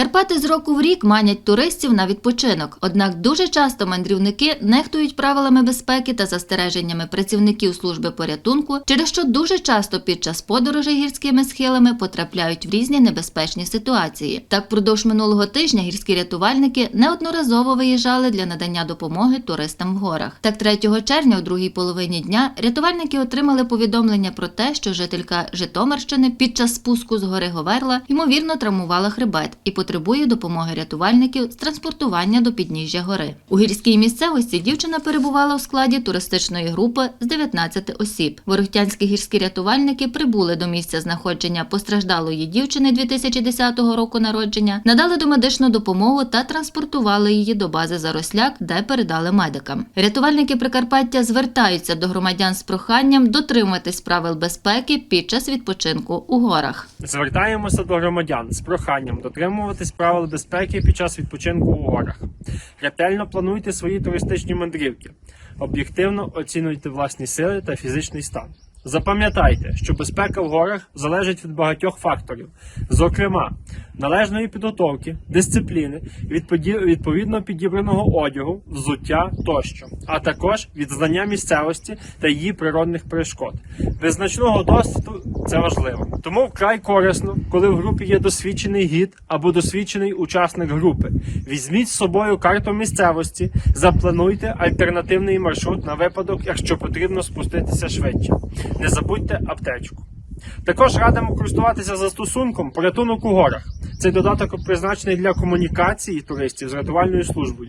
Карпати з року в рік манять туристів на відпочинок. Однак дуже часто мандрівники нехтують правилами безпеки та застереженнями працівників служби порятунку, через що дуже часто під час подорожей гірськими схилами потрапляють в різні небезпечні ситуації. Так, впродовж минулого тижня гірські рятувальники неодноразово виїжджали для надання допомоги туристам в горах. Так, 3 червня, у другій половині дня, рятувальники отримали повідомлення про те, що жителька Житомирщини під час спуску з гори Говерла ймовірно травмувала хребет і потребує допомоги рятувальників з транспортування до підніжжя гори. У гірській місцевості дівчина перебувала у складі туристичної групи з 19 осіб. Ворохтянські гірські рятувальники прибули до місця знаходження постраждалої дівчини 2010 року народження, надали домедичну допомогу та транспортували її до бази Заросляк, де передали медикам. Рятувальники Прикарпаття звертаються до громадян з проханням дотримуватись правил безпеки під час відпочинку у горах. Звертаємося до громадян з проханням дотримуватись правил безпеки під час відпочинку у горах. Ретельно плануйте свої туристичні мандрівки. Об'єктивно оцінуйте власні сили та фізичний стан. Запам'ятайте, що безпека в горах залежить від багатьох факторів, зокрема, належної підготовки, дисципліни, відповідно підібраного одягу, взуття тощо, а також від знання місцевості та її природних перешкод. Без значного досвіду це важливо. Тому вкрай корисно, коли в групі є досвідчений гід або досвідчений учасник групи. Візьміть з собою карту місцевості, заплануйте альтернативний маршрут на випадок, якщо потрібно спуститися швидше. Не забудьте аптечку. Також радимо користуватися застосунком порятунок у горах. Цей додаток призначений для комунікації туристів з рятувальною службою.